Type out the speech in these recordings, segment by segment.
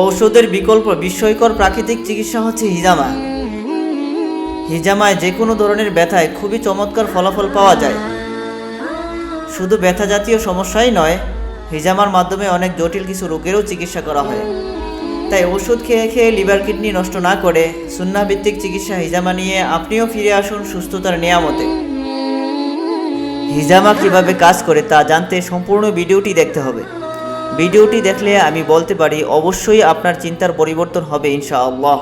ঔষধের বিকল্প বিস্ময়কর প্রাকৃতিক চিকিৎসা হচ্ছে হিজামা। হিজামায় যে কোনো ধরনের ব্যথায় খুবই চমৎকার ফলাফল পাওয়া যায়। শুধু ব্যথা জাতীয় সমস্যাই নয়, হিজামার মাধ্যমে অনেক জটিল কিছু রোগেরও চিকিৎসা করা হয়। তাই ওষুধ খেয়ে খেয়ে লিভার কিডনি নষ্ট না করে সুন্নাভিত্তিক চিকিৎসা হিজামা নিয়ে আপনিও ফিরে আসুন সুস্থতার নিয়ামতে। হিজামা কীভাবে কাজ করে তা জানতে সম্পূর্ণ ভিডিওটি দেখতে হবে। ভিডিওটি দেখলে আমি বলতে পারি, অবশ্যই আপনার চিন্তার পরিবর্তন হবে, ইনশাআল্লাহ।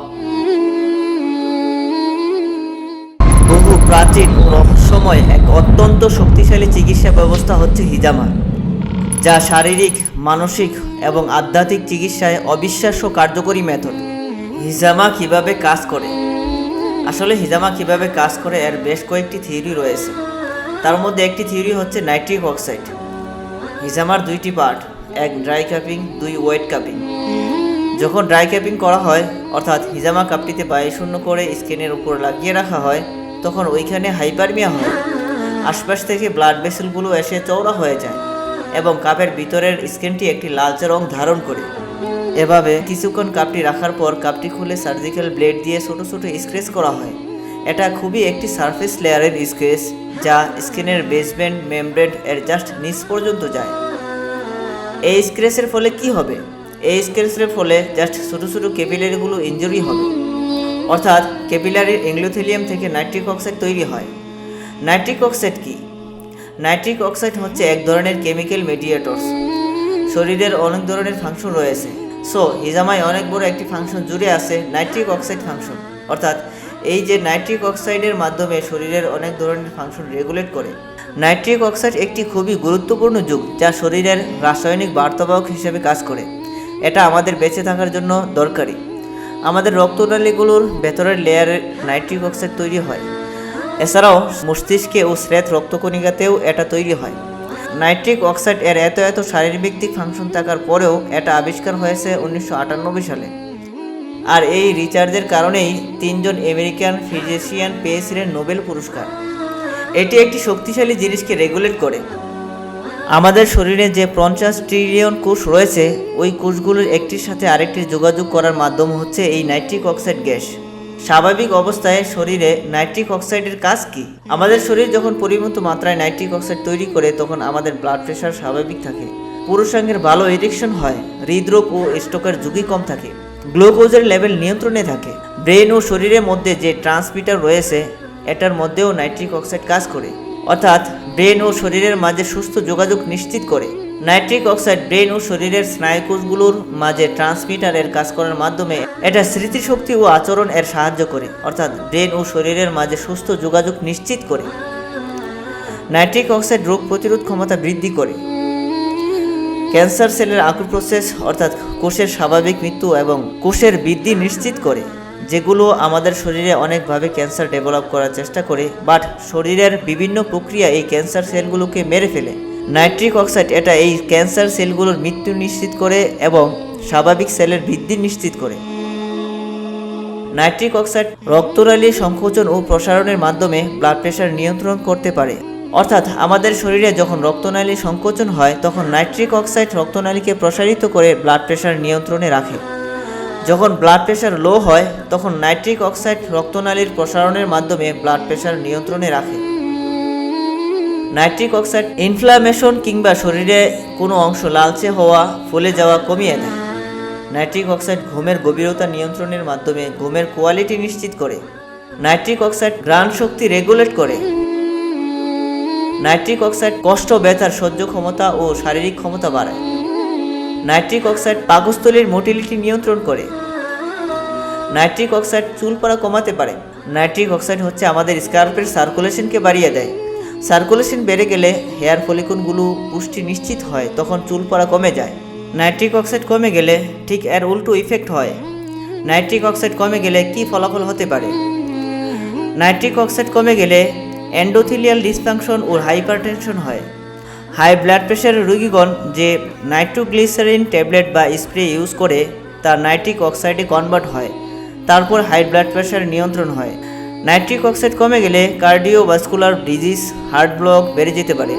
বহু প্রাচীন ও রহস্যময় এক অত্যন্ত শক্তিশালী চিকিৎসা ব্যবস্থা হচ্ছে হিজামা, যা শারীরিক, মানসিক এবং আধ্যাত্মিক চিকিৎসায় অবিশ্বাস্য কার্যকরী মেথড। হিজামা কীভাবে কাজ করে? আসলে হিজামা কীভাবে কাজ করে এর বেশ কয়েকটি থিওরি রয়েছে। তার মধ্যে একটি থিওরি হচ্ছে নাইট্রিক অক্সাইড। হিজামার দুইটি পার্ট এক ড্রাই কাপিং দুই ওয়েট কাপিং যখন ড্রাই ক্যাপিং করা হয়, অর্থাৎ হিজামা কাপটিতে বায়ু শূন্য করে স্কিনের উপর লাগিয়ে রাখা হয়, তখন ওইখানে হাইপারমিয়া হয়। আশপাশ থেকে ব্লাড ভেসেলগুলো এসে চওড়া হয়ে যায় এবং কাপের ভিতরের স্কিনটি একটি লালচে রং ধারণ করে। এভাবে কিছুক্ষণ কাপটি রাখার পর কাপটি খুলে সার্জিক্যাল ব্লেড দিয়ে ছোট ছোট স্ক্রেচ করা হয়। এটা খুবই একটি সারফেস লেয়ারের স্ক্রেচ যা স্কিনের বেসমেন্ট মেমব্রেন এর জাস্ট নিচ পর্যন্ত যায়। এই স্ক্রেচের ফলে কি হবে? এই স্ক্রেচের ফলে জাস্ট ছোটো ছোটো ক্যাপিলারিগুলো ইঞ্জুরি হবে। অর্থাৎ ক্যাপিলারির এংলোথেলিয়াম থেকে নাইট্রিক অক্সাইড তৈরি হয়। নাইট্রিক অক্সাইড কি? নাইট্রিক অক্সাইড হচ্ছে এক ধরনের কেমিক্যাল মেডিয়েটরস শরীরের অনেক ধরনের ফাংশন রয়েছে। সো হিজামায় অনেক বড় একটি ফাংশন জুড়ে আছে নাইট্রিক অক্সাইড ফাংশন অর্থাৎ এই যে নাইট্রিক অক্সাইডের মাধ্যমে শরীরের অনেক ধরনের ফাংশন রেগুলেট করে। নাইট্রিক অক্সাইড একটি খুবই গুরুত্বপূর্ণ যুগ, যা শরীরের রাসায়নিক বার্তাবাহক হিসেবে কাজ করে। এটা আমাদের বেঁচে থাকার জন্য দরকারি। আমাদের রক্তনালীগুলোর ভেতরের লেয়ারে নাইট্রিক অক্সাইড তৈরি হয়। এছাড়াও মস্তিষ্কে ও শ্রেত রক্তকণিকাতেও এটা তৈরি হয়। নাইট্রিক অক্সাইড এর এত এত শারীরভিত্তিক ফাংশন থাকার পরেও এটা আবিষ্কার হয়েছে উনিশশো আটানব্বই সালে। আর এই রিচার্জের কারণেই তিনজন আমেরিকান ফিজিশিয়ান পেয়েছিলেন নোবেল পুরস্কার। এটি একটি শক্তিশালী জিনিসকে রেগুলেট করে। আমাদের শরীরে যে পঞ্চাশ ট্রিলিয়ন কোষ রয়েছে, ওই কোষগুলোর একটির সাথে আরেকটির যোগাযোগ করার মাধ্যম হচ্ছে এই নাইট্রিক অক্সাইড গ্যাস। স্বাভাবিক অবস্থায় শরীরে নাইট্রিক অক্সাইডের কাজ কি? আমাদের শরীর যখন পরিমিত মাত্রায় নাইট্রিক অক্সাইড তৈরি করে, তখন আমাদের ব্লাড প্রেশার স্বাভাবিক থাকে। পুরুষাঙ্গের ভালো ইরেকশন হয়, হৃদরোগ ও স্ট্রোকের ঝুঁকি কম থাকে। গ্লুকোজের লেভেল নিয়ন্ত্রণে থাকে। ব্রেন ও শরীরের মধ্যে যে ট্রান্সমিটার রয়েছে এটার মধ্যেও নাইট্রিক অক্সাইড কাজ করে। অর্থাৎ ব্রেন ও শরীরের মাঝে সুস্থ যোগাযোগ নিশ্চিত করে। নাইট্রিক অক্সাইড ব্রেন ও শরীরের স্নায়ুকোষগুলোর মাঝে ট্রান্সমিটারের কাজ করার মাধ্যমে এটা স্মৃতিশক্তি ও আচরণ এর সাহায্য করে। অর্থাৎ ব্রেন ও শরীরের মাঝে সুস্থ যোগাযোগ নিশ্চিত করে। নাইট্রিক অক্সাইড রোগ প্রতিরোধ ক্ষমতা বৃদ্ধি করে। ক্যান্সার সেলের আকুর প্রসেস, অর্থাৎ কোষের স্বাভাবিক মৃত্যু এবং কোষের বৃদ্ধি নিশ্চিত করে। যেগুলো আমাদের শরীরে অনেকভাবে ক্যান্সার ডেভেলপ করার চেষ্টা করে বাট শরীরের বিভিন্ন প্রক্রিয়া এই ক্যান্সার সেলগুলোকে মেরে ফেলে। নাইট্রিক অক্সাইড এটা এই ক্যান্সার সেলগুলোর মৃত্যু নিশ্চিত করে এবং স্বাভাবিক সেলের বৃদ্ধি নিশ্চিত করে। নাইট্রিক অক্সাইড রক্তনালী সংকোচন ও প্রসারণের মাধ্যমে ব্লাড প্রেশার নিয়ন্ত্রণ করতে পারে। অর্থাৎ আমাদের শরীরে যখন রক্তনালী সংকোচন হয়, তখন নাইট্রিক অক্সাইড রক্তনালীকে প্রসারিত করে ব্লাড প্রেশার নিয়ন্ত্রণে রাখে। যখন ব্লাড প্রেশার লো হয়, তখন নাইট্রিক অক্সাইড রক্তনালীর প্রসারণের মাধ্যমে ব্লাড প্রেশার নিয়ন্ত্রণে রাখে। নাইট্রিক অক্সাইড ইনফ্লামেশন কিংবা শরীরে কোনো অংশ লালচে হওয়া, ফুলে যাওয়া কমিয়ে দেয়। নাইট্রিক অক্সাইড ঘুমের গভীরতা নিয়ন্ত্রণের মাধ্যমে ঘুমের কোয়ালিটি নিশ্চিত করে। নাইট্রিক অক্সাইড গ্রাণ শক্তি রেগুলেট করে। নাইট্রিক অক্সাইড কষ্ট, ব্যথার সহ্য ক্ষমতা ও শারীরিক ক্ষমতা বাড়ায়। নাইট্রিক অক্সাইড পাকস্থলীর মোটিলিটি নিয়ন্ত্রণ করে। নাইট্রিক অক্সাইড চুল পড়া কমাতে পারে। নাইট্রিক অক্সাইড হচ্ছে আমাদের স্কার্পের সার্কুলেশনকে বাড়িয়ে দেয়। সার্কুলেশন বেড়ে গেলে হেয়ার ফলিকনগুলো পুষ্টি নিশ্চিত হয়, তখন চুল পড়া কমে যায়। নাইট্রিক অক্সাইড কমে গেলে ঠিক এর উল্টো ইফেক্ট হয়। নাইট্রিক অক্সাইড কমে গেলে কি ফলাফল হতে পারে? নাইট্রিক অক্সাইড কমে গেলে অ্যান্ডোথিলিয়াল ডিসফাংশন ও হাইপারটেনশন হয়। হাই ব্লাড প্রেশারের রোগীগণ যে নাইট্রোগ্লিসারিন ট্যাবলেট বা স্প্রে ইউজ করে তা নাইট্রিক অক্সাইডে কনভার্ট হয়। তারপর হাই ব্লাড প্রেশার নিয়ন্ত্রণ হয়। নাইট্রিক অক্সাইড কমে গেলে কার্ডিওভাস্কুলার ডিজিজ, হার্ট ব্লক বেড়ে যেতে পারে।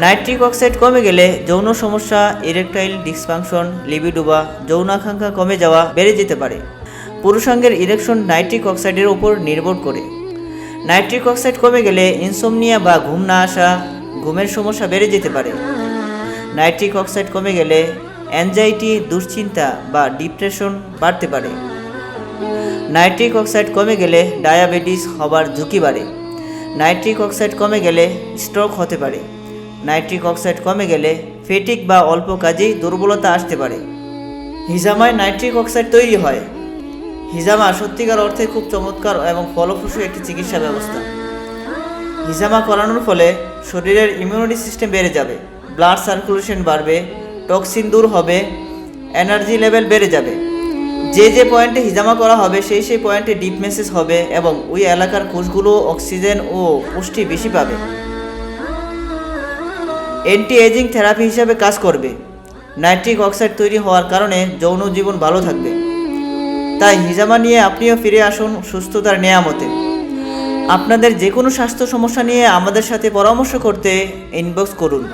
নাইট্রিক অক্সাইড কমে গেলে যৌন সমস্যা, ইরেকটাইল ডিসফাংশন, লিবিডুবা যৌনাকাঙ্ক্ষা কমে যাওয়া বেড়ে যেতে পারে। পুরুষাঙ্গের ইরেকশন নাইট্রিক অক্সাইডের উপর নির্ভর করে। নাইট্রিক অক্সাইড কমে গেলে ইনসোমনিয়া বা ঘুম না আসা ঘুমের সমস্যা বেড়ে যেতে পারে। নাইট্রিক অক্সাইড কমে গেলে অ্যাংজাইটি, দুশ্চিন্তা বা ডিপ্রেশন বাড়তে পারে। নাইট্রিক অক্সাইড কমে গেলে ডায়াবেটিস হবার ঝুঁকি বাড়ে। নাইট্রিক অক্সাইড কমে গেলে স্ট্রোক হতে পারে। নাইট্রিক অক্সাইড কমে গেলে ফেটিক বা অল্প কাজেই দুর্বলতা আসতে পারে। হিজামায় নাইট্রিক অক্সাইড তৈরি হয়। হিজামা সত্যিকার অর্থে খুব চমৎকার এবং ফলপ্রসূ একটি চিকিৎসা ব্যবস্থা। হিজামা করানোর ফলে শরীরের ইমিউনিটি সিস্টেম বেড়ে যাবে ব্লাড সার্কুলেশন বাড়বে টক্সিন দূর হবে এনার্জি লেভেল বেড়ে যাবে। যে যে পয়েন্টে হিজামা করা হবে, সেই সেই পয়েন্টে ডিপ মেসেজ হবে এবং ওই এলাকার কোষগুলো অক্সিজেন ও পুষ্টি বেশি পাবে। অ্যান্টি এজিং থেরাপি হিসাবে কাজ করবে। নাইট্রিক অক্সাইড তৈরি হওয়ার কারণে যৌন জীবন ভালো থাকবে। তাই হিজামা নিয়ে আপনিও ফিরে আসুন সুস্থতার নেয়ামতে। আপনাদের যে কোনো স্বাস্থ্য সমস্যা নিয়ে আমাদের সাথে পরামর্শ করতে ইনবক্স করুন।